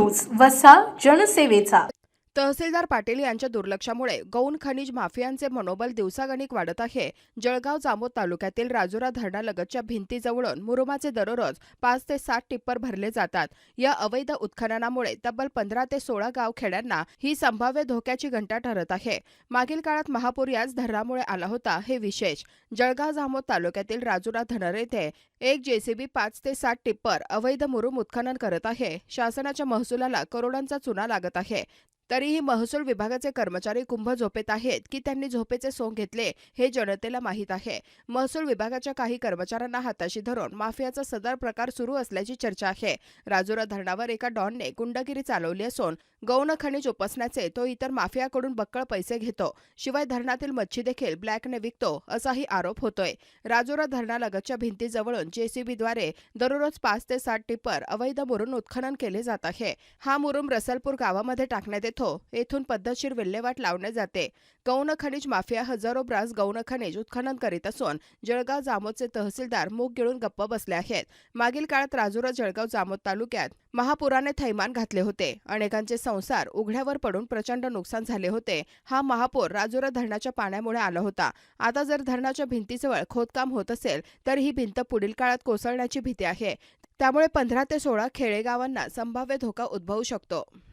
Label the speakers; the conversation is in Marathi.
Speaker 1: न्यूज वसा जनसेवेचा.
Speaker 2: तहसीलदार पाटील यांच्या दुर्लक्षामुळे गौण खनिज माफियांचे मनोबल दिवसागणिक वाढत आहे. जळगाव जामोद तालुक्यातील राजुरा धरणालगतच्या भिंतीजवळून मुरुमाचे दररोज पाच ते सात टिप्पर भरले जातात. या अवैध उत्खननामुळे तब्बल पंधरा ते सोळा गाव खेड्यांना ही संभाव्य धोक्याची घंटा ठरत आहे. मागील काळात महापूर याच धरणामुळे आला होता हे विशेष. जळगाव जामोद तालुक्यातील राजुरा धनर येथे एक जेसीबी पाच ते सात टिप्पर अवैध मुरुम उत्खनन करत आहे. शासनाच्या महसुलाला करोडांचा चुना लागत आहे. तरीही महसूल विभागाचे कर्मचारी कुंभ झोपेत आहेत की त्यांनी झोपेचे सोंग घेतले हे जनतेला माहीत आहे. महसूल विभागाच्या काही कर्मचाऱ्यांना हाताशी धरून माफियाचा सदर प्रकार सुरू असल्याची चर्चा आहे. राजुरा धरणावर एका डॉनने गुंडगिरी चालवली असून गौण खनिज उपसण्याचे तो इतर माफियाकडून बक्कळ पैसे घेतो. शिवाय धरणातील मच्छी देखील ब्लॅकने विकतो असाही आरोप होतोय. राजुरा धरणालगतच्या भिंतीजवळून जेसीबीद्वारे दररोज पाच ते सात टिप्पर अवैध मुरुम उत्खनन केले जात आहे. हा मुरुम रसलपूर गावामध्ये टाकण्यात येतो. येथून पद्धतशीर विल्हेवाट लावण्यात जाते. गौण खनिज माफिया हजारो ब्रास गौण खनिज उत्खनन करीत असून जळगाव जामोदचे तहसीलदार मूग गिळून गप्प बसले आहेत. मागील काळात राजुरा जळगाव जामोद तालुक्यात महापुराने थैमान घातले होते. अनेकांचे संसार उघड्यावर पडून प्रचंड नुकसान झाले होते. हा महापूर राजुरा धरणाच्या पाण्यामुळे आला होता. आता जर धरणाच्या भिंतीजवळ खोदकाम होत असेल तर ही भिंत पुढील काळात कोसळण्याची भीती आहे. त्यामुळे पंधरा ते सोळा खेडेगावांना संभाव्य धोका उद्भवू शकतो.